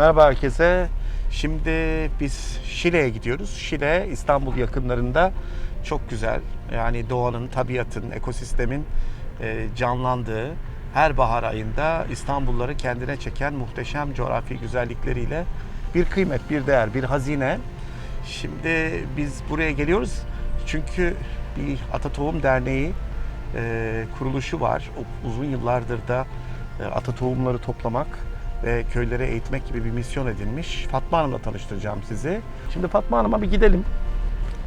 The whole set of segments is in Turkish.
Merhaba herkese. Şimdi biz Şile'ye gidiyoruz. Şile İstanbul yakınlarında çok güzel. Yani doğanın, tabiatın, ekosistemin e, canlandığı her bahar ayında İstanbulları kendine çeken muhteşem coğrafi güzellikleriyle bir kıymet, bir değer, bir hazine. Şimdi biz buraya geliyoruz çünkü bir Ata Tohum Derneği e, kuruluşu var. Uzun yıllardır da e, ata tohumları toplamak ve köylere eğitmek gibi bir misyon edinmiş. Fatma Hanım'la tanıştıracağım sizi. Şimdi Fatma Hanım'a bir gidelim.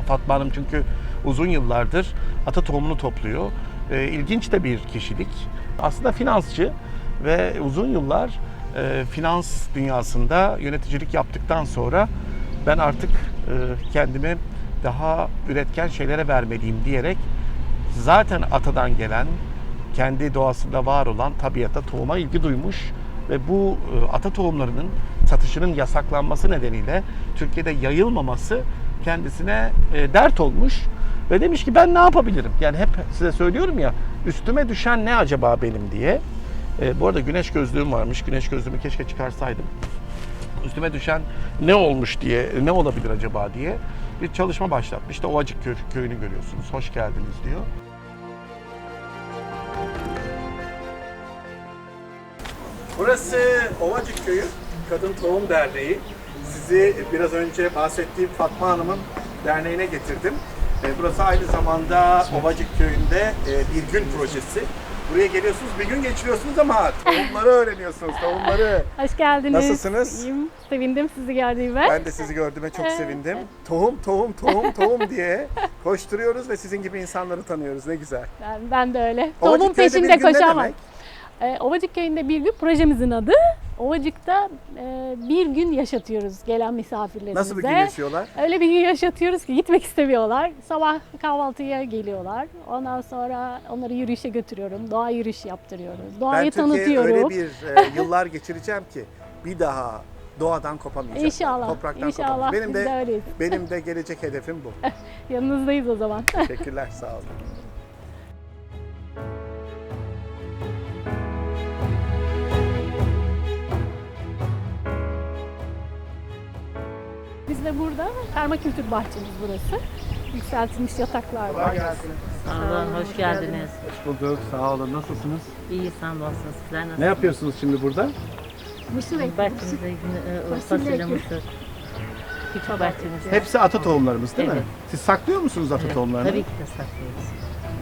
Fatma Hanım çünkü uzun yıllardır ata tohumunu topluyor. E, ilginç de bir kişilik. Aslında finansçı ve uzun yıllar e, finans dünyasında yöneticilik yaptıktan sonra ben artık e, kendimi daha üretken şeylere vermeliyim diyerek zaten atadan gelen, kendi doğasında var olan tabiata, tohuma ilgi duymuş ve bu e, ata tohumlarının satışının yasaklanması nedeniyle Türkiye'de yayılmaması kendisine e, dert olmuş ve demiş ki ben ne yapabilirim? Yani hep size söylüyorum ya üstüme düşen ne acaba benim diye. E, bu arada güneş gözlüğüm varmış. Güneş gözlüğümü keşke çıkarsaydım üstüme düşen ne olmuş diye, ne olabilir acaba diye bir çalışma başlatmış. İşte Ovacık Kö- köyünü görüyorsunuz. Hoş geldiniz diyor. Burası Ovacık Köyü Kadın Tohum Derneği. Sizi biraz önce bahsettiğim Fatma Hanım'ın derneğine getirdim. E, Burası aynı zamanda Ovacık Köyü'nde e, bir gün projesi. Buraya geliyorsunuz, bir gün geçiriyorsunuz ama tohumları öğreniyorsunuz, tohumları. Hoş geldiniz. Nasılsınız? İyiyim. Sevindim sizi gördüğüme. Ben de sizi gördüğüme çok sevindim. Tohum, tohum, tohum, tohum diye koşturuyoruz ve sizin gibi insanları tanıyoruz. Ne güzel. Ben, ben de öyle. Tohumun peşinde koşamam. Ee, Ovacık Köyü'nde bir gün projemizin adı. Ovacık'ta e, bir gün yaşatıyoruz gelen misafirlerimize. Nasıl bir gün yaşıyorlar? Öyle bir gün yaşatıyoruz ki gitmek istemiyorlar. Sabah kahvaltıya geliyorlar. Ondan sonra onları yürüyüşe götürüyorum. Doğa yürüyüşü yaptırıyoruz. Doğayı ben tanıtıyorum. öyle bir e, yıllar geçireceğim ki bir daha doğadan kopamayacağım. İnşallah. Topraktan İnşallah. Benim de, de öyleyiz. benim de gelecek hedefim bu. Yanınızdayız o zaman. Teşekkürler, sağ olun. De burada permakültür bahçemiz burası. Yükseltilmiş yataklar var. Kolay gelsin. Sağ olun, hoş geldiniz. Hoş bulduk, sağ olun. Nasılsınız? İyi hamdolsun. Sizler nasılsınız? Ne yapıyorsunuz şimdi burada? Mısır ekmek. Bahçemizde e, Fasulye mısır. Küçük bahçemizde. Hepsi ata tohumlarımız değil mi? Evet. Siz saklıyor musunuz ata Evet, tohumlarını? Tabii ki de saklıyoruz.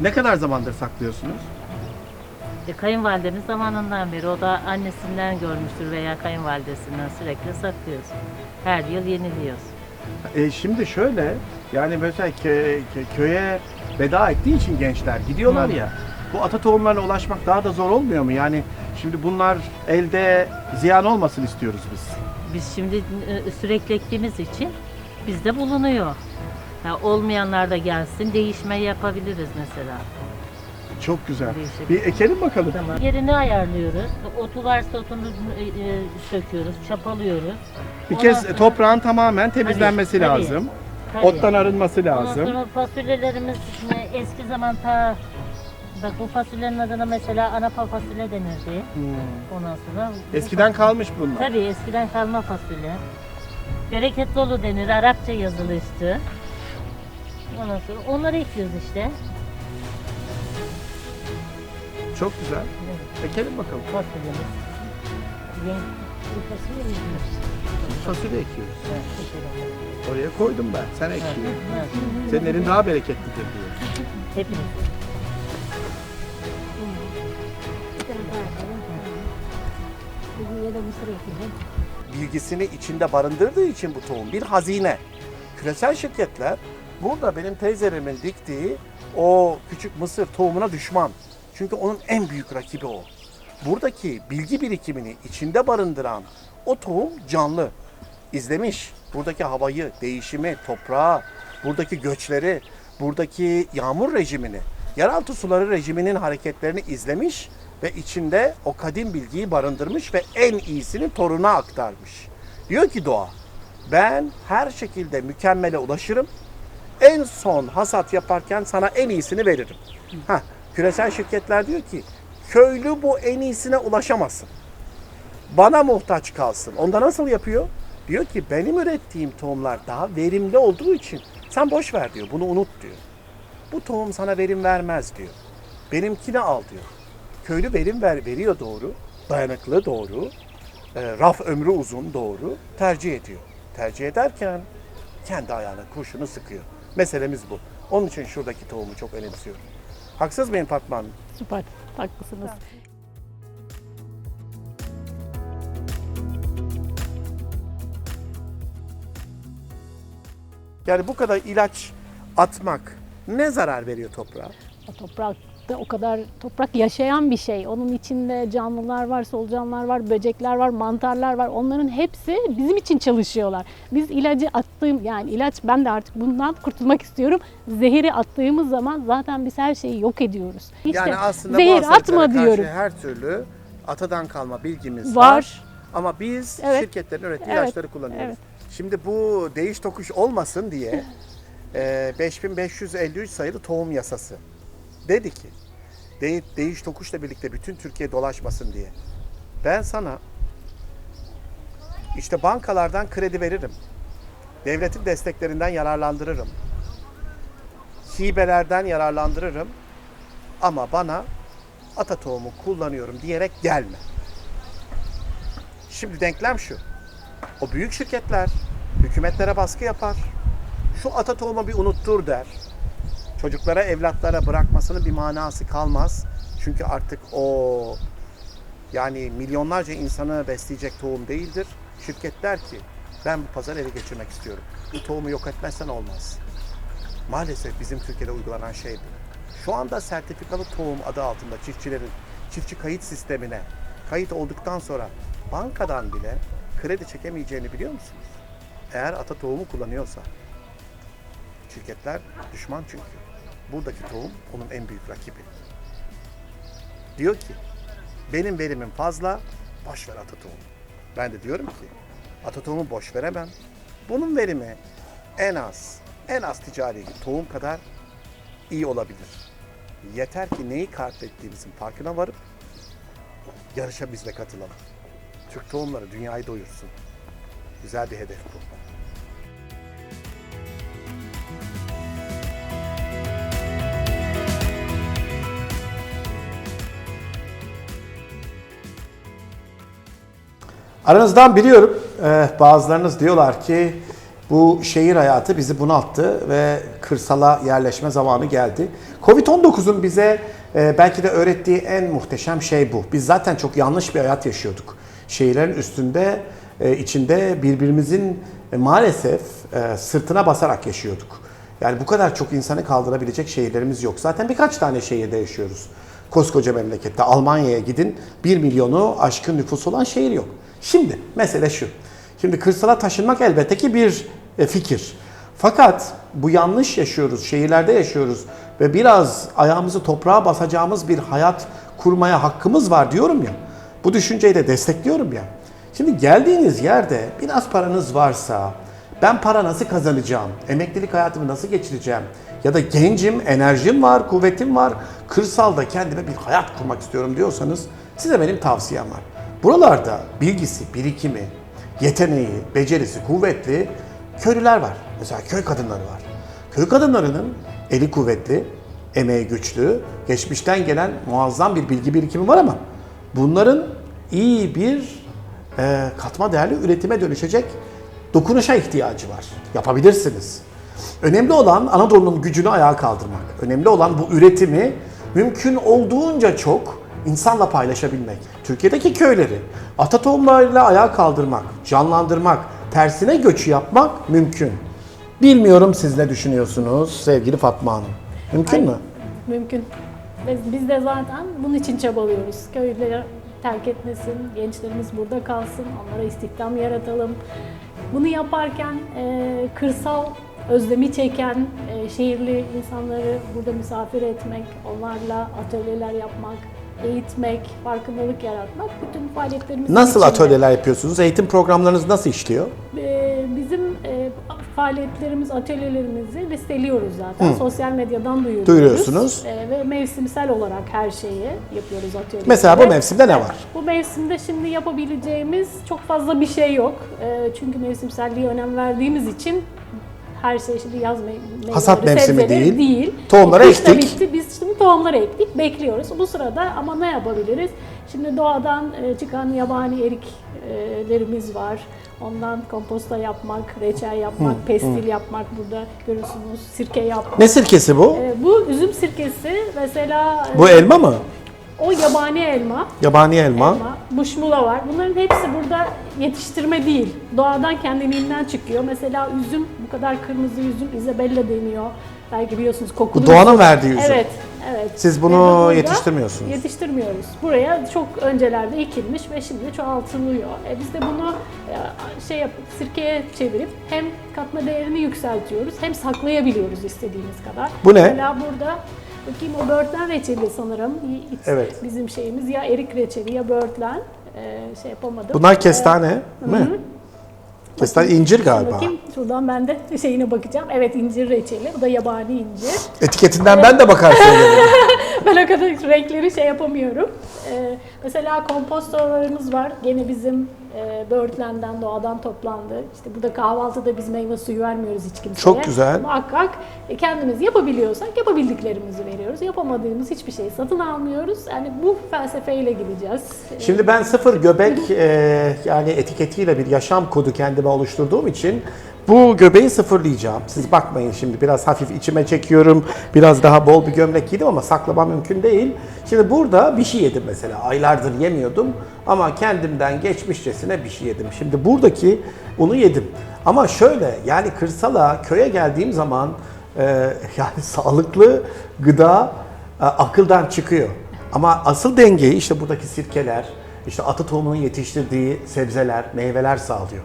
Ne kadar zamandır saklıyorsunuz? E, kayınvalidemiz zamanından beri o da annesinden görmüştür veya kayınvalidesinden sürekli saklıyoruz. Her yıl yeniliyoruz. E, şimdi şöyle, yani mesela kö- kö- köye veda ettiği için gençler gidiyorlar ya. Bu ata tohumlarına ulaşmak daha da zor olmuyor mu? Yani şimdi bunlar elde ziyan olmasın istiyoruz biz. Biz şimdi e, sürekli ektiğimiz için bizde bulunuyor. Ha, olmayanlar da gelsin, değişme yapabiliriz mesela. Çok güzel. Değişik. Bir ekelim bakalım. Tamam. Yerini ayarlıyoruz. Otu varsa otunu e, e, söküyoruz, çapalıyoruz. Bir Ondan kez sonra- toprağın tamamen temizlenmesi Tabii, tabii. lazım. Tabii. Ottan arınması Ondan lazım. sonra fasulyelerimiz e, eski zaman ta bak bu fasulyenin adına mesela anapa fasulye denirdi. Hmm. Ondan sonra bu Eskiden kalmış bunlar. Tabii eskiden kalma fasulye. Bereket dolu denir. Arapça yazılı üstü. Ondan sonra onları ekliyoruz işte. Çok güzel. Ekelim bakalım. Fasulyemiz. Yeni, bu fasulye mi? Fasulye ekiyoruz. Evet. Oraya koydum ben. Sen Evet, ekiyorsun. evet. Senin elin daha bereketlidir diyor. Hepiniz. Bugün ya da mısır ekeceğim. bilgisini içinde barındırdığı için bu tohum bir hazine. Küresel şirketler burada benim teyzelerimin diktiği o küçük mısır tohumuna düşman. Çünkü onun en büyük rakibi o. Buradaki bilgi birikimini içinde barındıran o tohum canlı. İzlemiş. Buradaki havayı, değişimi, toprağı, buradaki göçleri, buradaki yağmur rejimini, yeraltı suları rejiminin hareketlerini izlemiş ve içinde o kadim bilgiyi barındırmış ve en iyisini toruna aktarmış. Diyor ki doğa, ben her şekilde mükemmele ulaşırım. En son hasat yaparken sana en iyisini veririm. Heh, küresel şirketler diyor ki köylü bu en iyisine ulaşamasın. bana muhtaç kalsın. Onda nasıl yapıyor? Diyor ki benim ürettiğim tohumlar daha verimli olduğu için sen boş ver diyor. Bunu unut diyor. Bu tohum sana verim vermez diyor. Benimkini al diyor. Köylü verim ver, veriyor doğru. Dayanıklı doğru. e, raf ömrü uzun doğru. Tercih ediyor. Tercih ederken kendi ayağına kurşunu sıkıyor. Meselemiz bu. Onun için şuradaki tohumu çok önemsiyorum. Haksız mıyım Fatma Hanım? Süper. Haklısınız. Yani bu kadar ilaç atmak ne zarar veriyor toprağa? O toprakta o kadar toprak yaşayan bir şey. Onun içinde canlılar var, solucanlar var, böcekler var, mantarlar var. Onların hepsi bizim için çalışıyorlar. Biz ilacı attığım yani ilaç ben de artık bundan kurtulmak istiyorum. Zehiri attığımız zaman zaten biz her şeyi yok ediyoruz. İşte yani aslında zehir atma diyorum. her türlü atadan kalma bilgimiz var. Var. Ama biz Evet. şirketlerin ürettiği Evet. ilaçları kullanıyoruz. Evet. Şimdi bu değiş tokuş olmasın diye e, 5553 sayılı tohum yasası dedi ki de, değiş tokuşla birlikte bütün Türkiye dolaşmasın diye. Ben sana işte bankalardan kredi veririm. Devletin desteklerinden yararlandırırım. Hibelerden yararlandırırım. Ama bana ata tohumu kullanıyorum diyerek gelme. Şimdi denklem şu. O büyük şirketler hükümetlere baskı yapar. Şu ata tohumu bir unuttur der. Çocuklara, evlatlara bırakmasının bir manası kalmaz. Çünkü artık o yani milyonlarca insanı besleyecek tohum değildir. Şirket der ki ben bu pazarı ele geçirmek istiyorum. Bu tohumu yok etmezsen olmaz. Maalesef bizim Türkiye'de uygulanan şey bu. Şu anda sertifikalı tohum adı altında çiftçilerin çiftçi kayıt sistemine kayıt olduktan sonra bankadan bile kredi çekemeyeceğini biliyor musunuz? Eğer ata tohumu kullanıyorsa. Şirketler düşman çünkü. Buradaki tohum onun en büyük rakibi. Diyor ki benim verimim fazla boş ver ata. Ben de diyorum ki ata boş veremem. Bunun verimi en az en az ticari tohum kadar iyi olabilir. Yeter ki neyi katlettiğimizin farkına varıp yarışa biz de katılalım. Türk tohumları dünyayı doyursun. Güzel bir hedef bu. Aranızdan biliyorum e, bazılarınız diyorlar ki bu şehir hayatı bizi bunalttı ve kırsala yerleşme zamanı geldi. Covid-19'un bize e, belki de öğrettiği en muhteşem şey bu. Biz zaten çok yanlış bir hayat yaşıyorduk. Şehirlerin üstünde, e, içinde birbirimizin maalesef sırtına basarak yaşıyorduk. Yani bu kadar çok insanı kaldırabilecek şehirlerimiz yok. Zaten birkaç tane şehirde yaşıyoruz. Koskoca memlekette Almanya'ya gidin 1 milyonu aşkın nüfus olan şehir yok. Şimdi mesele şu. Şimdi kırsala taşınmak elbette ki bir e, fikir. Fakat bu yanlış yaşıyoruz, şehirlerde yaşıyoruz ve biraz ayağımızı toprağa basacağımız bir hayat kurmaya hakkımız var diyorum ya. Bu düşünceyi de destekliyorum ya. Şimdi geldiğiniz yerde biraz paranız varsa ben para nasıl kazanacağım? Emeklilik hayatımı nasıl geçireceğim? Ya da gencim, enerjim var, kuvvetim var. Kırsalda kendime bir hayat kurmak istiyorum diyorsanız size benim tavsiyem var. Buralarda bilgisi, birikimi, yeteneği, becerisi kuvvetli köylüler var. Mesela köy kadınları var. Köy kadınlarının eli kuvvetli, emeği güçlü, geçmişten gelen muazzam bir bilgi birikimi var ama bunların iyi bir e, katma değerli üretime dönüşecek dokunuşa ihtiyacı var. Yapabilirsiniz. Önemli olan Anadolu'nun gücünü ayağa kaldırmak. Önemli olan bu üretimi mümkün olduğunca çok insanla paylaşabilmek. Türkiye'deki köyleri ata tohumlarıyla ayağa kaldırmak, canlandırmak, tersine göçü yapmak mümkün. Bilmiyorum siz ne düşünüyorsunuz sevgili Fatma Hanım. Mümkün mü? Mümkün. Biz, biz de zaten bunun için çabalıyoruz. Köyleri terk etmesin, gençlerimiz burada kalsın, onlara istihdam yaratalım. Bunu yaparken e, kırsal özlemi çeken e, şehirli insanları burada misafir etmek, onlarla atölyeler yapmak, eğitmek, farkındalık yaratmak bütün faaliyetlerimiz Nasıl içinde. atölyeler yapıyorsunuz? Eğitim programlarınız nasıl işliyor? Ee, bizim e, faaliyetlerimiz, atölyelerimizi listeliyoruz zaten. Sosyal medyadan duyuruyoruz. Duyuruyorsunuz. Ee, ve mevsimsel olarak her şeyi yapıyoruz atölyeleri. Mesela bu mevsimde ne var? Bu mevsimde şimdi yapabileceğimiz çok fazla bir şey yok. Ee, çünkü mevsimselliğe önem verdiğimiz için her şey şimdi yaz me- meyveleri, Hasat mevsimi değil. değil. Tohumları Kış ektik. bitti. Biz şimdi tohumları ektik. Bekliyoruz. Bu sırada ama ne yapabiliriz? Şimdi doğadan e, çıkan yabani eriklerimiz var. Ondan komposta yapmak, reçel yapmak, pestil yapmak burada görürsünüz. Sirke yapmak. Ne sirkesi bu? Ee, bu üzüm sirkesi mesela e, Bu elma mı? o yabani elma. Yabani elma. Elma, muşmula var. Bunların hepsi burada yetiştirme değil. Doğadan kendiliğinden çıkıyor. Mesela üzüm, bu kadar kırmızı üzüm Isabella deniyor. Belki biliyorsunuz kokulu. Bu doğanın verdiği üzüm. Evet, evet. Siz bunu yetiştirmiyorsunuz. Yetiştirmiyoruz. Buraya çok öncelerde ekilmiş ve şimdi çoğaltılıyor. E biz de bunu e, şey yap, sirkeye çevirip hem katma değerini yükseltiyoruz hem saklayabiliyoruz istediğimiz kadar. Bu ne? Mesela burada Bakayım o böğürtlen reçeli sanırım. Evet. Bizim şeyimiz ya erik reçeli ya böğürtlen. Ee, şey yapamadım. Bunlar kestane mi? Kestane incir galiba. Bakayım şuradan ben de şeyine bakacağım. Evet incir reçeli. Bu da yabani incir. Etiketinden ben de bakar ben o kadar renkleri şey yapamıyorum. Ee, mesela kompostolarımız var. Gene bizim e, böğürtlenden, doğadan toplandı. İşte burada kahvaltıda biz meyve suyu vermiyoruz hiç kimseye. Çok güzel. Muhakkak e, kendimiz yapabiliyorsak yapabildiklerimizi veriyoruz. Yapamadığımız hiçbir şeyi satın almıyoruz. Yani bu felsefeyle gideceğiz. Şimdi ben sıfır göbek e, yani etiketiyle bir yaşam kodu kendime oluşturduğum için bu göbeği sıfırlayacağım. Siz bakmayın şimdi biraz hafif içime çekiyorum. Biraz daha bol bir gömlek giydim ama saklamam mümkün değil. Şimdi burada bir şey yedim mesela. Aylardır yemiyordum ama kendimden geçmişçesine bir şey yedim. Şimdi buradaki unu yedim. Ama şöyle yani kırsala köye geldiğim zaman e, yani sağlıklı gıda e, akıldan çıkıyor. Ama asıl dengeyi işte buradaki sirkeler, işte atı tohumunun yetiştirdiği sebzeler, meyveler sağlıyor.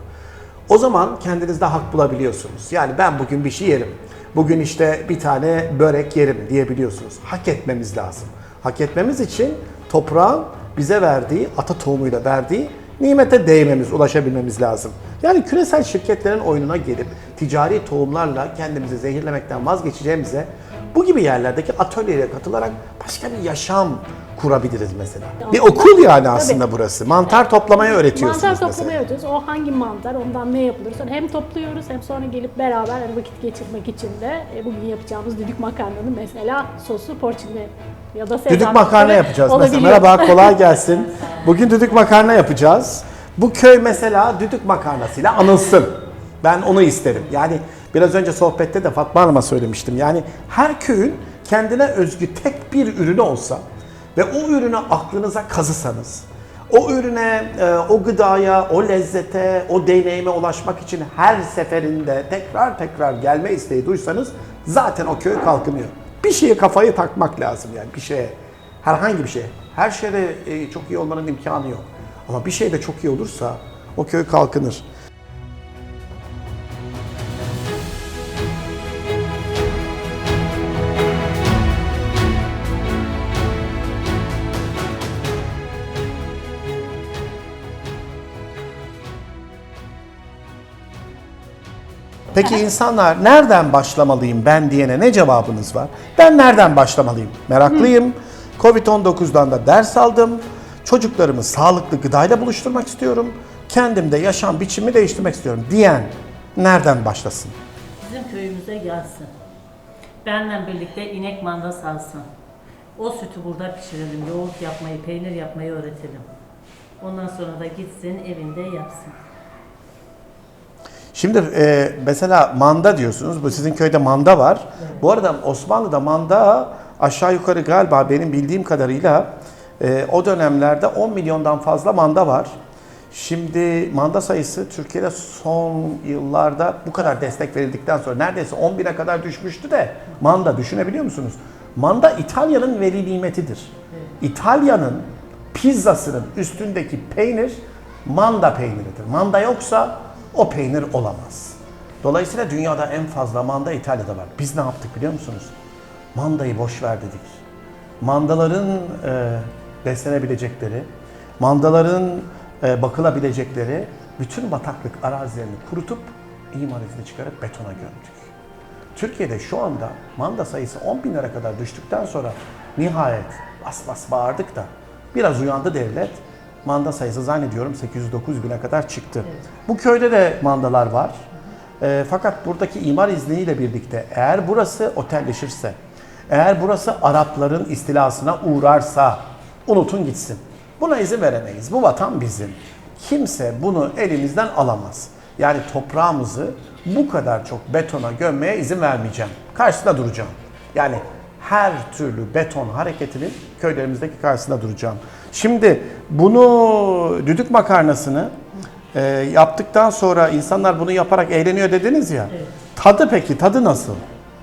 O zaman kendinizde hak bulabiliyorsunuz. Yani ben bugün bir şey yerim. Bugün işte bir tane börek yerim diyebiliyorsunuz. Hak etmemiz lazım. Hak etmemiz için toprağın bize verdiği, ata tohumuyla verdiği nimete değmemiz, ulaşabilmemiz lazım. Yani küresel şirketlerin oyununa gelip ticari tohumlarla kendimizi zehirlemekten vazgeçeceğimize bu gibi yerlerdeki atölyeye katılarak başka bir yaşam kurabiliriz mesela. Bir okul yani aslında burası. Mantar toplamaya öğretiyorsunuz Mantar mesela. toplamaya öğretiyoruz. O hangi mantar, ondan ne yapılır? Sonra hem topluyoruz hem sonra gelip beraber hani vakit geçirmek için de e, bugün yapacağımız düdük makarnanın mesela sosu porcini ya da sezar Düdük makarna yapacağız mesela. olabiliyor. Merhaba, kolay gelsin. Bugün düdük makarna yapacağız. Bu köy mesela düdük makarnasıyla anılsın. Ben onu isterim. Yani biraz önce sohbette de Fatma Hanım'a söylemiştim. Yani her köyün kendine özgü tek bir ürünü olsa ve o ürünü aklınıza kazısanız, o ürüne, e, o gıdaya, o lezzete, o deneyime ulaşmak için her seferinde tekrar tekrar gelme isteği duysanız zaten o köy kalkınıyor. Bir şeye kafayı takmak lazım yani bir şeye. Herhangi bir şey. Her şeyde e, çok iyi olmanın imkanı yok. Ama bir şey de çok iyi olursa o köy kalkınır. Peki insanlar nereden başlamalıyım ben diyene ne cevabınız var? Ben nereden başlamalıyım? Meraklıyım. Covid-19'dan da ders aldım. Çocuklarımı sağlıklı gıdayla buluşturmak istiyorum. Kendimde yaşam biçimimi değiştirmek istiyorum diyen nereden başlasın? Bizim köyümüze gelsin. Benle birlikte inek manda salsın. O sütü burada pişirelim. Yoğurt yapmayı, peynir yapmayı öğretelim. Ondan sonra da gitsin evinde yapsın. Şimdi e, mesela manda diyorsunuz. Bu sizin köyde manda var. Bu arada Osmanlı'da manda aşağı yukarı galiba benim bildiğim kadarıyla e, o dönemlerde 10 milyondan fazla manda var. Şimdi manda sayısı Türkiye'de son yıllarda bu kadar destek verildikten sonra neredeyse 10 bine kadar düşmüştü de manda düşünebiliyor musunuz? Manda İtalya'nın veli nimetidir. İtalya'nın pizzasının üstündeki peynir manda peyniridir. Manda yoksa o peynir olamaz. Dolayısıyla dünyada en fazla manda İtalya'da var. Biz ne yaptık biliyor musunuz? Mandayı boş ver dedik. Mandaların e, beslenebilecekleri, mandaların e, bakılabilecekleri bütün bataklık arazilerini kurutup imar izni çıkarıp betona gömdük. Türkiye'de şu anda manda sayısı 10 binlere kadar düştükten sonra nihayet bas bas bağırdık da biraz uyandı devlet. Manda sayısı zannediyorum 809 bine kadar çıktı. Bu köyde de mandalar var. E, fakat buradaki imar izniyle birlikte eğer burası otelleşirse, eğer burası Arapların istilasına uğrarsa unutun gitsin. Buna izin veremeyiz. Bu vatan bizim. Kimse bunu elimizden alamaz. Yani toprağımızı bu kadar çok betona gömmeye izin vermeyeceğim. Karşısında duracağım. Yani her türlü beton hareketinin köylerimizdeki karşısında duracağım. Şimdi bunu düdük makarnasını e, yaptıktan sonra insanlar bunu yaparak eğleniyor dediniz ya. Tadı peki tadı nasıl?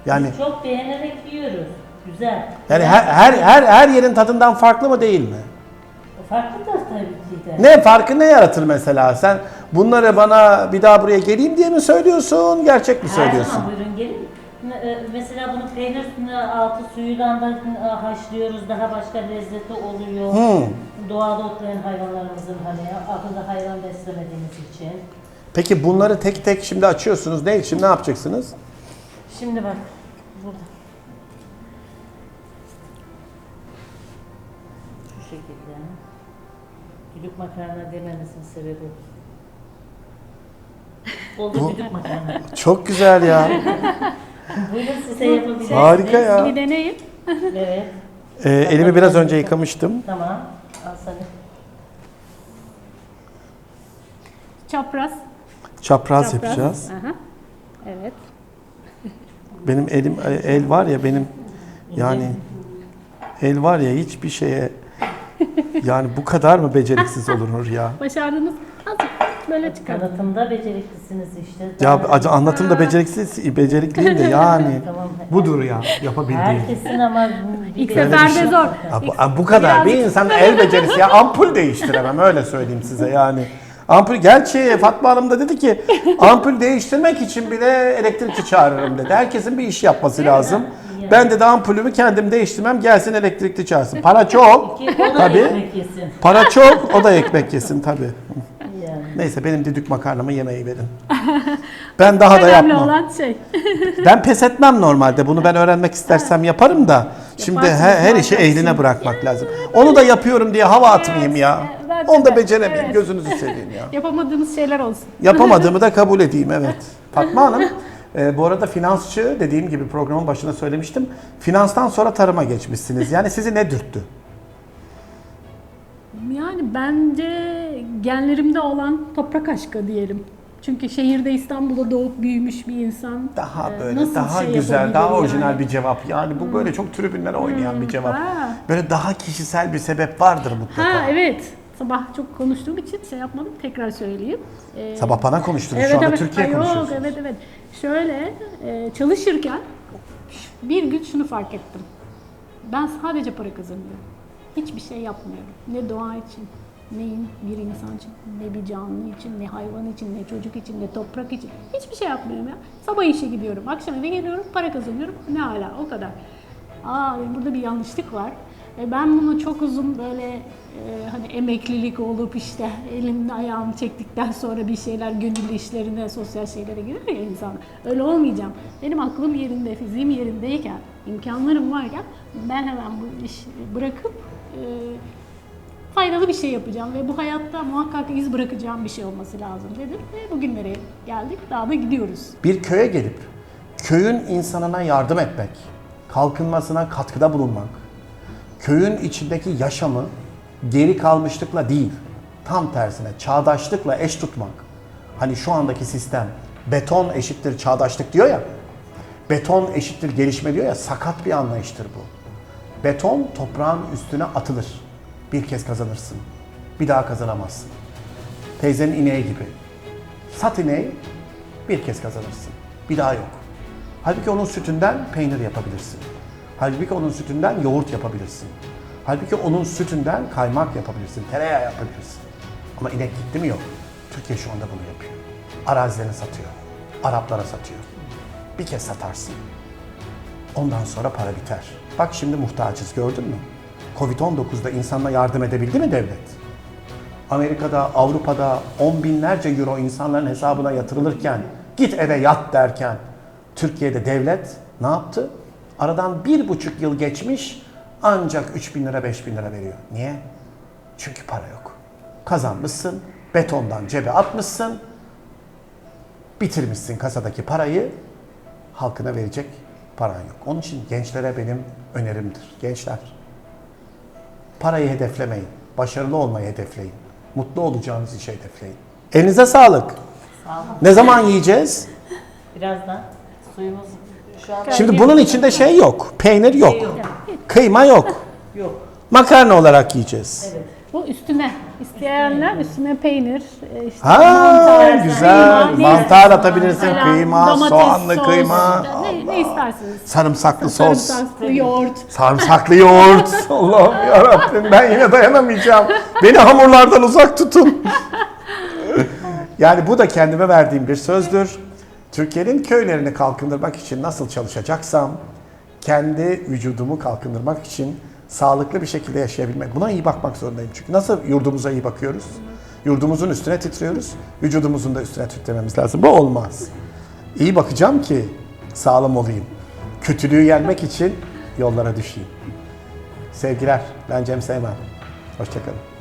Yani Çok beğenerek yiyoruz. Güzel. yani her her her, her yerin tadından farklı mı değil mi? Farklı da tabii ki de. Ne farkı ne yaratır mesela? Sen bunları bana bir daha buraya geleyim diye mi söylüyorsun, gerçek mi Her söylüyorsun? zaman buyurun gelin. E, Mesela bunu peynir altı suyuyla da e, haşlıyoruz. Daha başka lezzeti oluyor. Hmm. Doğada otlayan hayvanlarımızın hani ahırda hayvan beslemediğimiz için. Peki bunları tek tek şimdi açıyorsunuz. Ne için? Ne yapacaksınız? Şimdi bak burada. Şu şekilde. Düdük makarna dememizin sebebi. Oldu Bu- düdük makarna. Çok güzel ya. Buyurun size yapabilirsiniz. Harika ya. Bir deneyin. Evet. Ee, elimi biraz önce yıkamıştım. Tamam. Al sana. Çapraz. Çapraz, Çapraz. yapacağız. Aha. Evet. Benim elim el var ya benim yani el var ya hiçbir şeye yani bu kadar mı beceriksiz olunur ya? Başardınız. Azıcık böyle çıkar. Tanıtımda beceriklisiniz işte. Ya acı anlatımda beceriksiz becerikliyim de yani Tamam. budur ya yapabildiğim. Herkesin ama İlk bir- seferde zor. Ya bu, bu kadar bir insan el becerisi ya ampul değiştiremem öyle söyleyeyim size yani. Ampul gerçi Fatma Hanım da dedi ki ampul değiştirmek için bile elektrikçi çağırırım dedi. Herkesin bir iş yapması lazım. Ben de ampulümü kendim değiştirmem gelsin elektrikli çağırsın. Para çok tabii. yesin. Para çok o da ekmek yesin tabii. Neyse benim düdük makarnamı yemeği verin. Ben daha da Önemli yapmam. olan şey. Ben pes etmem normalde. Bunu ben öğrenmek istersem yaparım da. Şimdi her, her işi ehline bırakmak lazım. Onu da yapıyorum diye hava atmayayım ya. Bence Onu da de. beceremeyeyim. Evet. Gözünüzü seveyim ya. Yapamadığımız şeyler olsun. Yapamadığımı da kabul edeyim evet. Fatma Hanım, e, bu arada finansçı dediğim gibi programın başında söylemiştim. Finanstan sonra tarıma geçmişsiniz. Yani sizi ne dürttü? Yani bence genlerimde olan toprak aşkı diyelim. Çünkü şehirde İstanbul'da doğup büyümüş bir insan Daha e, böyle, nasıl daha şey güzel, daha yani? orijinal bir cevap. Yani bu böyle çok tribünlere oynayan bir cevap. Ha. Böyle daha kişisel bir sebep vardır mutlaka. Ha evet. Sabah çok konuştuğum için şey yapmadım. Tekrar söyleyeyim. Ee, Sabah bana konuştunuz. Şu anda Türkiye Ay, Yok konuşuyorsunuz. evet evet. Şöyle e, çalışırken bir gün şunu fark ettim. Ben sadece para kazanıyorum. Hiçbir şey yapmıyorum. Ne doğa için, ne bir insan için, ne bir canlı için, ne hayvan için, ne çocuk için, ne toprak için. Hiçbir şey yapmıyorum ya. Sabah işe gidiyorum, akşam eve geliyorum, para kazanıyorum. Ne hala o kadar. Aa burada bir yanlışlık var. Ve ben bunu çok uzun böyle e, hani emeklilik olup işte elimde ayağımı çektikten sonra bir şeyler gönüllü işlerine, sosyal şeylere girer ya insan. Öyle olmayacağım. Benim aklım yerinde, fiziğim yerindeyken, imkanlarım varken ben hemen bu işi bırakıp e, faydalı bir şey yapacağım ve bu hayatta muhakkak iz bırakacağım bir şey olması lazım dedim ve bugünlere geldik. Daha da gidiyoruz. Bir köye gelip köyün insanına yardım etmek, kalkınmasına katkıda bulunmak, köyün içindeki yaşamı geri kalmışlıkla değil, tam tersine çağdaşlıkla eş tutmak. Hani şu andaki sistem beton eşittir çağdaşlık diyor ya, beton eşittir gelişme diyor ya, sakat bir anlayıştır bu. Beton toprağın üstüne atılır. Bir kez kazanırsın. Bir daha kazanamazsın. Teyzenin ineği gibi. Sat ineği, bir kez kazanırsın. Bir daha yok. Halbuki onun sütünden peynir yapabilirsin. Halbuki onun sütünden yoğurt yapabilirsin. Halbuki onun sütünden kaymak yapabilirsin, tereyağı yapabilirsin. Ama inek gitti mi yok. Türkiye şu anda bunu yapıyor. Arazilerini satıyor. Araplara satıyor. Bir kez satarsın. Ondan sonra para biter. Bak şimdi muhtacız gördün mü? Covid-19'da insanla yardım edebildi mi devlet? Amerika'da, Avrupa'da on binlerce euro insanların hesabına yatırılırken git eve yat derken Türkiye'de devlet ne yaptı? Aradan bir buçuk yıl geçmiş ancak 3 bin lira 5 bin lira veriyor. Niye? Çünkü para yok. Kazanmışsın, betondan cebe atmışsın, bitirmişsin kasadaki parayı, halkına verecek paran yok. Onun için gençlere benim önerimdir. Gençler, parayı hedeflemeyin, başarılı olmayı hedefleyin, mutlu olacağınız işi hedefleyin. Elinize sağlık. Sağ olun. Ne zaman yiyeceğiz? Birazdan suyumuz şu an Şimdi bunun içinde şey yok, peynir yok, yok. kıyma yok. Yok. Makarna olarak yiyeceğiz. Evet. Bu üstüne isteyenler üstüne peynir, e, işte Ha mantar, güzel. kıyma, ne Mantar istersen. atabilirsin, Mesela kıyma, domates, soğanlı sos, kıyma. Ne, ne isterseniz. Sarımsaklı sos. Sarımsaklı yoğurt. Sarımsaklı yoğurt. Allah'ım yarabbim ben yine dayanamayacağım. Beni hamurlardan uzak tutun. yani bu da kendime verdiğim bir sözdür. Türkiye'nin köylerini kalkındırmak için nasıl çalışacaksam kendi vücudumu kalkındırmak için sağlıklı bir şekilde yaşayabilmek. Buna iyi bakmak zorundayım. Çünkü nasıl yurdumuza iyi bakıyoruz? Yurdumuzun üstüne titriyoruz. Vücudumuzun da üstüne titrememiz lazım. Bu olmaz. İyi bakacağım ki sağlam olayım. Kötülüğü yenmek için yollara düşeyim. Sevgiler. Ben Cem Seymen. Hoşçakalın.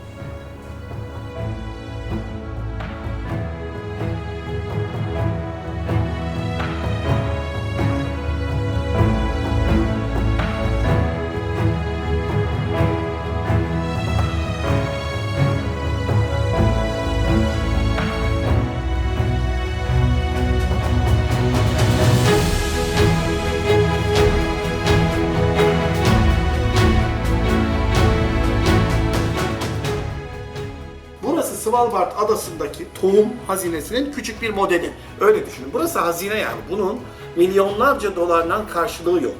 Adasındaki tohum hazinesinin küçük bir modeli. Öyle düşünün. Burası hazine yani. Bunun milyonlarca dolardan karşılığı yok.